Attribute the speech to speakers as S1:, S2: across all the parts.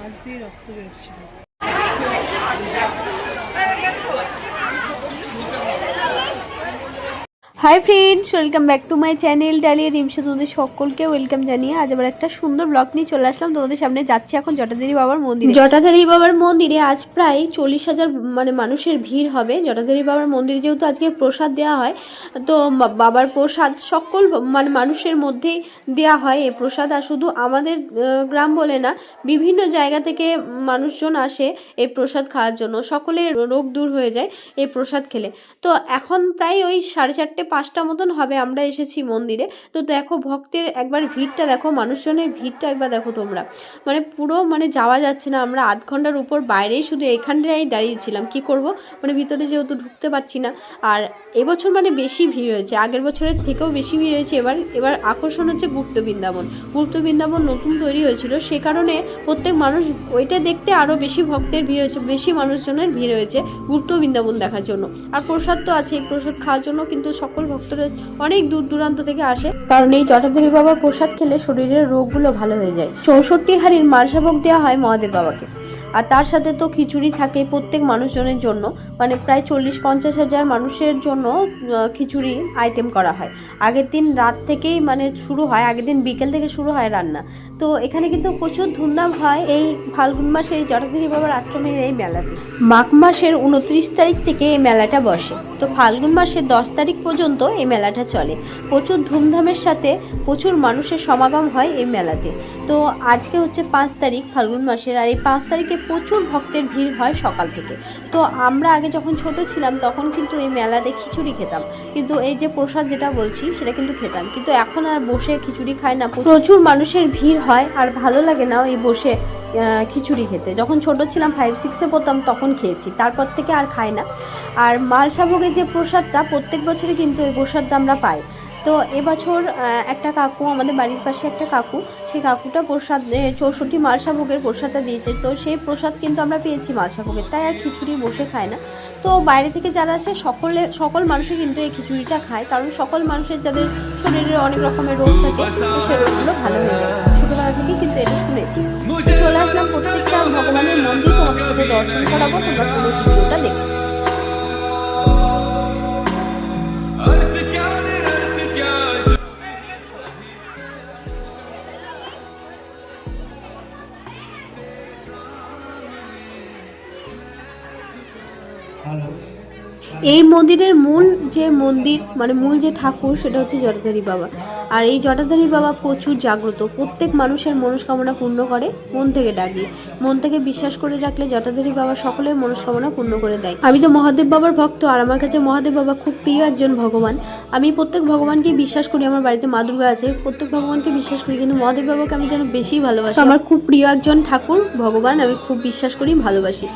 S1: গাছ দিয়ে রক্ত বেরোচ্ছিল
S2: hi friends welcome back to my channel Dalia Rimsa তোমাদের সকলকে ওয়েলকাম জানিয়ে আজ আবার একটা সুন্দর ব্লগ নিয়ে চলে আসলাম। তোমাদের সামনে যাচ্ছি এখন জটাধারী বাবার মন্দিরে। জটাধারী বাবার মন্দিরে আজ প্রায় চল্লিশ হাজার মানে মানুষের ভিড় হবে। জটাধারী বাবার মন্দিরে যেহেতু আজকে প্রসাদ দেওয়া হয়, তো বাবার প্রসাদ সকল মানে মানুষের মধ্যেই দেওয়া হয়। এই প্রসাদ আর শুধু আমাদের গ্রাম বলে না, বিভিন্ন জায়গা থেকে মানুষজন আসে এই প্রসাদ খাওয়ার জন্য। সকলের রোগ দূর হয়ে যায় এই প্রসাদ খেলে। তো এখন প্রায় ওই সাড়ে চারটে পাঁচটা মতন হবে, আমরা এসেছি মন্দিরে। তো দেখো ভক্তের একবার ভিড়টা দেখো, মানুষজনের ভিড়টা একবার দেখো তোমরা। মানে পুরো মানে যাওয়া যাচ্ছে না, আমরা আধ ঘণ্টার উপর বাইরেই শুধু এখানটাই দাঁড়িয়েছিলাম। কি করব? মানে ভিতরে যেহেতু ঢুকতে পারছি না। আর এবছর মানে বেশি ভিড় হয়েছে, আগের বছরের থেকেও বেশি ভিড় হয়েছে। এবার এবার আকর্ষণ হচ্ছে গুপ্ত বৃন্দাবন। গুপ্ত বৃন্দাবন নতুন তৈরি হয়েছিল, সে কারণে প্রত্যেক মানুষ ওইটা দেখতে আরও বেশি ভক্তের ভিড় হয়েছে, বেশি মানুষজনের ভিড় হয়েছে গুপ্ত বৃন্দাবন দেখার জন্য। আর প্রসাদ তো আছে প্রসাদ খাওয়ার জন্য কিন্তু সকল ভক্তরা অনেক দূর দূরান্ত থেকে আসে। কারণ এই জটাধারী বাবার প্রসাদ খেলে শরীরের রোগগুলো ভালো হয়ে যায়। চৌষট্টি হাড়ির মালসাভোগ দেওয়া হয় মহাদেব বাবাকে। আর তার সাথে তো খিচুড়ি থাকে প্রত্যেক মানুষজনের জন্য। মানে প্রায় চল্লিশ পঞ্চাশ হাজার মানুষের জন্য খিচুড়ি আইটেম করা হয়। আগের দিন রাত থেকেই মানে শুরু হয়, আগের দিন বিকেল থেকে শুরু হয় রান্না। তো এখানে কিন্তু প্রচুর ধুমধাম হয় এই ফাল্গুন মাসে জটাধারী বাবার আশ্রমের এই মেলাতে। মাঘ মাসের উনত্রিশ তারিখ থেকে এই মেলাটা বসে। তো ফাল্গুন মাসের দশ তারিখ পর্যন্ত এই মেলাটা চলে। প্রচুর ধুমধামের সাথে প্রচুর মানুষের সমাগম হয় এই মেলাতে। তো আজকে হচ্ছে পাঁচ তারিখ ফাল্গুন মাসের, আর এই পাঁচ তারিখে প্রচুর ভক্তের ভিড় হয় সকাল থেকে। তো আমরা আগে যখন ছোট ছিলাম তখন কিন্তু এই মেলাতে খিচুড়ি খেতাম। কিন্তু এই যে প্রসাদ যেটা বলছি, সেটা কিন্তু খেতাম কিন্তু এখন আর বসে খিচুড়ি খায় না, প্রচুর মানুষের ভিড় হয়, আর ভালো লাগে না এই বসে খিচুড়ি খেতে। যখন ছোট ছিলাম ফাইভ সিক্সে পড়তাম, তখন খেয়েছি। তারপর থেকে আর খাই না। আর মালসাভোগের যে প্রসাদটা, প্রত্যেক বছরই কিন্তু এই প্রসাদটা আমরা পাই। তো এবছর একটা কাকু, আমাদের বাড়ির পাশে একটা কাকু, সেই কাকুটা প্রসাদ চৌষট্টি মালসাভোগের প্রসাদটা দিয়েছে। তো সেই প্রসাদ কিন্তু আমরা পেয়েছি মালসাভোগের। তাই আর খিচুড়ি বসে খায় না। তো বাইরে থেকে যারা আসে, সকলে, সকল মানুষই কিন্তু এই খিচুড়িটা খায়। কারণ সকল মানুষের যাদের শরীরে অনেক রকমের রোগ থাকে সেই রোগগুলো ভালো হয়ে যায়। ছোটোবেলা থেকে কিন্তু এটা শুনেছি। চলে আসলাম প্রত্যেকটা ভগবানের মন্দির, তোমাদের সাথে দর্শন করাবো। তোমরা পুরো ভিডিওটা দেখো এই মন্দিরের মূল যে মন্দির মানে মূল যে ঠাকুর সেটা হচ্ছে জটাধারী বাবা। আর এই জটাধারী বাবা প্রচুর জাগ্রত। প্রত্যেক মানুষের মনস্কামনা পূর্ণ করে মন থেকে ডাকি। মন থেকে বিশ্বাস করে রাখলে জটাধারী বাবা সকলের মনস্কামনা পূর্ণ করে দেয়। আমি তো মহাদেব বাবার ভক্ত আর আমার কাছে মহাদেব বাবা খুব প্রিয় একজন ভগবান। আমি প্রত্যেক ভগবানকে বিশ্বাস করি আমার বাড়িতে মা দুর্গা আছে। প্রত্যেক ভগবানকে বিশ্বাস করি কিন্তু মহাদেব বাবাকে আমি যেন বেশি ভালোবাসি। আমার খুব প্রিয় একজন ঠাকুর ভগবান আমি খুব বিশ্বাস করি ভালোবাসি।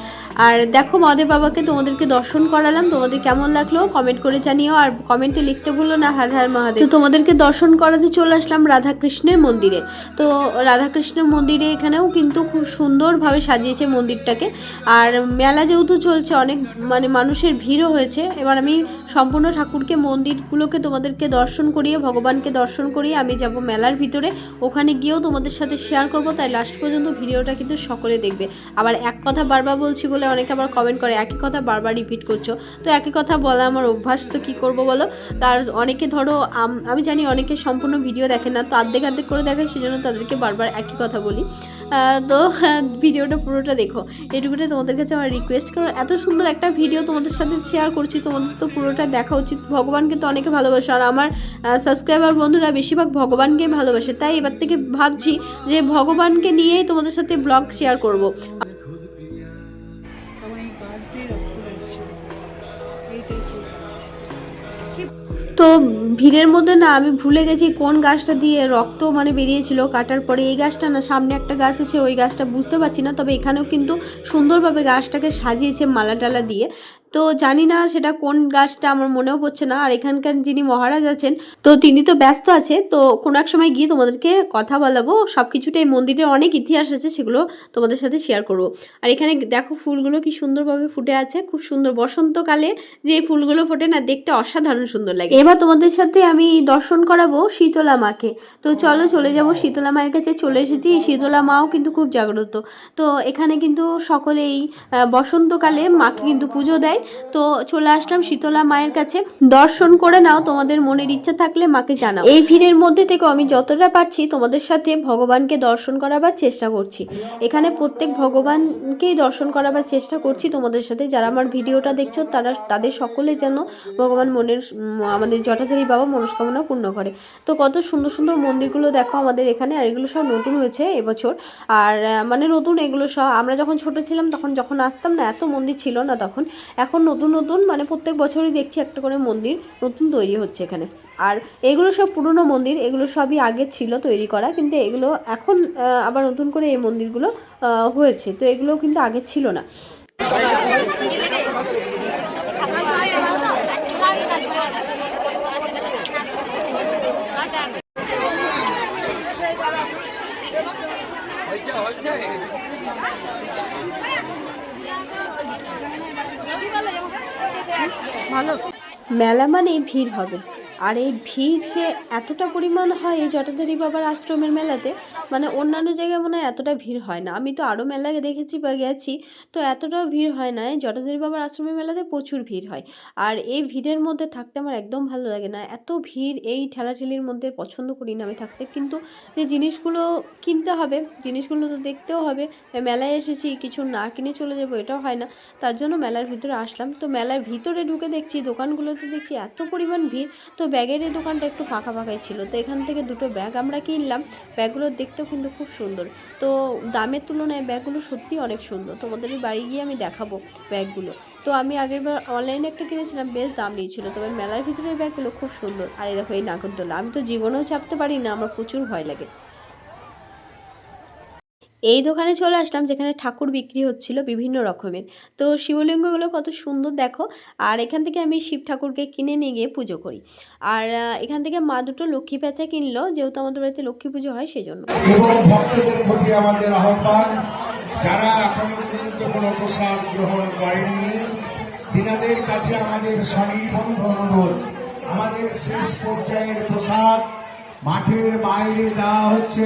S2: আর দেখো মহাদেব বাবাকে তোমাদেরকে দর্শন করালাম। তোমাদের কেমন লাগল? কমেন্ট করে জানিও আর কমেন্টে লিখতে ভুলো না। হার হার মহাদেব। তো তোমাদেরকে দর্শন করাতে চলে আসলাম রাধাকৃষ্ণের মন্দিরে। তো রাধাকৃষ্ণের মন্দিরে এখানেও কিন্তু খুব সুন্দরভাবে সাজিয়েছে মন্দিরটাকে। আর মেলা যেহেতু চলছে, অনেক মানে মানুষের ভিড়ও হয়েছে, এবার আমি সম্পূর্ণ ঠাকুরকে মন্দিরগুলোকে তোমাদেরকে দর্শন করিয়ে, ভগবানকে দর্শন করিয়ে আমি যাব মেলার ভিতরে। ওখানে গিয়েও তোমাদের সাথে শেয়ার করব, তাই লাস্ট পর্যন্ত ভিডিওটা কিন্তু সকলে দেখবে। আবার এক কথা বারবার বলছি বলে অনেকে আবার কমেন্ট করে, একই কথা বারবার রিপিট করছ। তো একই কথা বলা আমার অভ্যাস, তো কী করব বলো? তার অনেকে ধরো, আম- জানি অনেকে সম্পূর্ণ ভিডিও দেখে না, তো আর্ধেক আর্ধেক করে দেখে, সেজন্য তাদেরকে বারবার একই কথা বলি। তো ভিডিওটা পুরোটা দেখো। এটুকুটাই তোমাদের কাছে আমার রিকোয়েস্ট কারণ এত সুন্দর একটা ভিডিও তোমাদের সাথে শেয়ার করছি, তোমাদের তো পুরোটা দেখা উচিত। ভগবানকে তো অনেকে ভালোবাসে, আর আমার সাবস্ক্রাইবার বন্ধুরা বেশিরভাগ ভগবানকে ভালোবাসে। তাই এবার থেকে ভাবছি যে ভগবানকে নিয়েই তোমাদের সাথে ব্লগ শেয়ার করব। তো ভিড়ের মধ্যে না আমি ভুলে গেছি কোন গাছটা দিয়ে রক্ত মানে বেরিয়েছিল কাটার পরে। এই গাছটা না, সামনে একটা গাছ আছে, ওই গাছটা বুঝতে পারছি না, তবে এখানেও কিন্তু সুন্দরভাবে গাছটাকে সাজিয়েছে মালা টালা দিয়ে। তো জানি না সেটা কোন গাছটা আমার মনেও পড়ছে না। আর এখানকার যিনি মহারাজ আছেন, তো তিনি তো ব্যস্ত আছে, তো কোনো এক সময় গিয়ে তোমাদেরকে কথা বলাবো। সব কিছুটা এই মন্দিরের অনেক ইতিহাস আছে, সেগুলো তোমাদের সাথে শেয়ার করব। আর এখানে দেখো ফুলগুলো কি সুন্দরভাবে ফুটে আছে, খুব সুন্দর বসন্তকালে যে ফুলগুলো ফোটে না, দেখতে অসাধারণ সুন্দর লাগে। এবার তোমাদের সাথে আমি দর্শন করাবো শীতলা মাকে। তো চলো চলে যাব শীতলা মায়ের কাছে, চলে এসেছি। শীতলা মাও কিন্তু খুব জাগ্রত। তো এখানে কিন্তু সকলেই বসন্তকালে মাকে কিন্তু পুজো দেয়। তো চলে আসলাম শীতলা মায়ের কাছে। দর্শন করে নাও, তোমাদের মনের ইচ্ছা থাকলে মাকে জানাও। এই ভিড়ের মধ্যে থেকে আমি যতটা পারছি তোমাদের সাথে ভগবানকে দর্শন করাবার চেষ্টা করছি। এখানে প্রত্যেক ভগবানকেই দর্শন করাবার চেষ্টা করছি তোমাদের সাথে। যারা আমার ভিডিওটা দেখছ, তারা, তাদের সকলে যেন ভগবান মনের আমাদের জটাধারী বাবা মনস্কামনা পূর্ণ করে। তো কত সুন্দর সুন্দর মন্দিরগুলো দেখো আমাদের এখানে, আর এগুলো সব নতুন হয়েছে এবছর। আর মানে নতুন এগুলো সব, আমরা যখন ছোট ছিলাম, তখন যখন আসতাম না, এত মন্দির ছিল না তখন। এখন নতুন নতুন মানে প্রত্যেক বছরই দেখছি একটা করে মন্দির নতুন তৈরি হচ্ছে এখানে। আর এগুলো সব পুরনো মন্দির, এগুলো সবই আগে ছিল তৈরি করা, কিন্তু এগুলো এখন আবার নতুন করে এই মন্দিরগুলো হয়েছে। তো এগুলো কিন্তু আগে ছিল না। মেলা মানেই ভিড় হবে। আর এই ভিড় যে এতটা পরিমাণ হয় এই জটাধারী বাবার আশ্রমের মেলাতে মানে অন্যান্য জায়গায় মনে হয় এতটা ভিড় হয় না। আমি তো আরও মেলায় দেখেছি বা গেছি, তো এতটাও ভিড় হয় না। জটাধারী বাবার আশ্রমের মেলাতে প্রচুর ভিড় হয়। আর এই ভিড়ের মধ্যে থাকতে আমার একদম ভালো লাগে না। এত ভিড় এই ঠেলাঠেলির মধ্যে পছন্দ করি না আমি থাকতে। কিন্তু যে জিনিসগুলো কিনতে হবে, জিনিসগুলো তো দেখতেও হবে। মেলায় এসেছি, কিছু না কিনে চলে যাব এটাও হয় না। তার জন্য মেলার ভিতরে আসলাম। তো মেলার ভিতরে ঢুকে দেখছি, দোকানগুলোতে দেখছি এত পরিমাণ ভিড়। তো ব্যাগের এই দোকানটা একটু ফাঁকা ফাঁকাই ছিল। তো এখান থেকে দুটো ব্যাগ আমরা কিনলাম। ব্যাগগুলো দেখতেও কিন্তু খুব সুন্দর। তো দামের তুলনায় ব্যাগগুলো সত্যি অনেক সুন্দর। তোমাদের বাড়ি গিয়ে আমি দেখাবো ব্যাগগুলো। তো আমি আগেরবার অনলাইনে একটা কিনেছিলাম, বেশ দাম নিয়েছিল তবে মেলার ভিতরে ব্যাগগুলো খুব সুন্দর। আর এই দেখো এই নাগরদোলা। আমি তো জীবনেও চাপতে পারি না, আমার প্রচুর ভয় লাগে। এই দোকানে চলে আসলাম যেখানে ঠাকুর বিক্রি হচ্ছিল বিভিন্ন রকমের। তো শিবলিঙ্গগুলো কত সুন্দর দেখো। আর এখান থেকে আমি শিব ঠাকুরকে কিনে নিয়ে গিয়ে পুজো করি। আর এখান থেকে মা দুটো লক্ষ্মী পেঁচা কিনলো, যেহেতু আমাদের বাড়িতে লক্ষ্মী পুজো হয় সেজন্য।
S3: অনুরোধ, আমাদের শেষ পর্যায়ের প্রসাদ মাঠের বাইরে দেওয়া হচ্ছে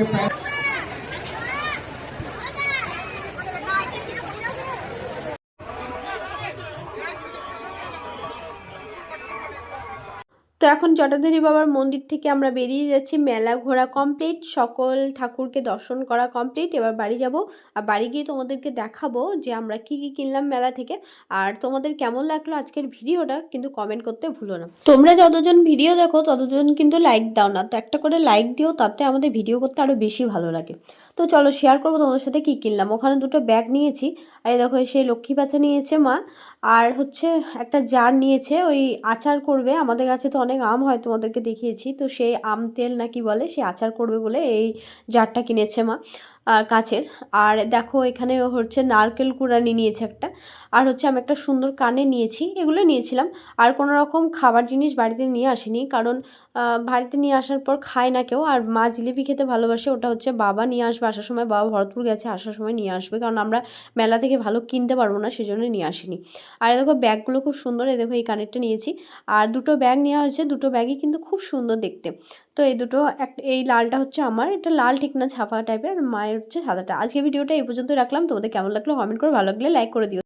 S2: তো এখন জটাধারী বাবার মন্দির থেকে আমরা বেরিয়ে যাচ্ছি। মেলা ঘোরা কমপ্লিট সকল ঠাকুরকে দর্শন করা কমপ্লিট এবার বাড়ি যাব আর বাড়ি গিয়ে তোমাদেরকে দেখাবো যে আমরা কি কি কিনলাম মেলা থেকে। আর তোমাদের কেমন লাগল আজকের ভিডিওটা কিন্তু কমেন্ট করতে ভুলো না। তোমরা যতজন ভিডিও দেখো, ততজন কিন্তু লাইক দাও না। তো একটা করে লাইক দিও, তাতে আমাদের ভিডিও করতে আরও বেশি ভালো লাগে। তো চলো শেয়ার করব তোমাদের সাথে কি কিনলাম। ওখানে দুটো ব্যাগ নিয়েছি। আর দেখো সেই লক্ষ্মী বাচ্চা নিয়েছে মা। আর হচ্ছে একটা জার নিয়েছে, ওই আচার করবে। আমাদের কাছে তো অনেক আম হয়, তোমাদেরকে দেখিয়েছি। তো সেই আম তেল নাকি বলে, সে আচার করবে বলে এই জারটা কিনেছে মা। কাচের। আর দেখো, এখানে হচ্ছে নারকেল কুড়ানি নিয়েছে একটা। আর হচ্ছে আমি একটা সুন্দর কানে নিয়েছি, এগুলো নিয়েছিলাম। আর কোনো রকম খাবার জিনিস বাড়িতে নিয়ে আসিনি, কারণ বাড়িতে নিয়ে আসার পর খায় না কেউ। আর মা জিলিপি খেতে ভালোবাসে, ওটা হচ্ছে বাবা নিয়ে আসবে। আসার সময় বাবা ভরতপুর গেছে, আসার সময় নিয়ে আসবে। কারণ আমরা মেলা থেকে ভালো কিনতে পারব না, সেজন্য নিয়ে আসিনি। আর এ দেখো, ব্যাগগুলো খুব সুন্দর, এই দেখো, এই কানেরটা নিয়েছি। আর দুটো ব্যাগ নেওয়া হয়েছে, দুটো ব্যাগই কিন্তু খুব সুন্দর দেখতে। তো এই দুটো এক, এই লালটা হচ্ছে আমার। এটা লাল ঠিক না, ছাপা টাইপের মায়ের হচ্ছে সাদাটা। আজকে ভিডিওটা এই পর্যন্ত রাখলাম। তোমাদের কেমন লাগল কমেন্ট করে ভালো লাগলে লাইক করে দিও।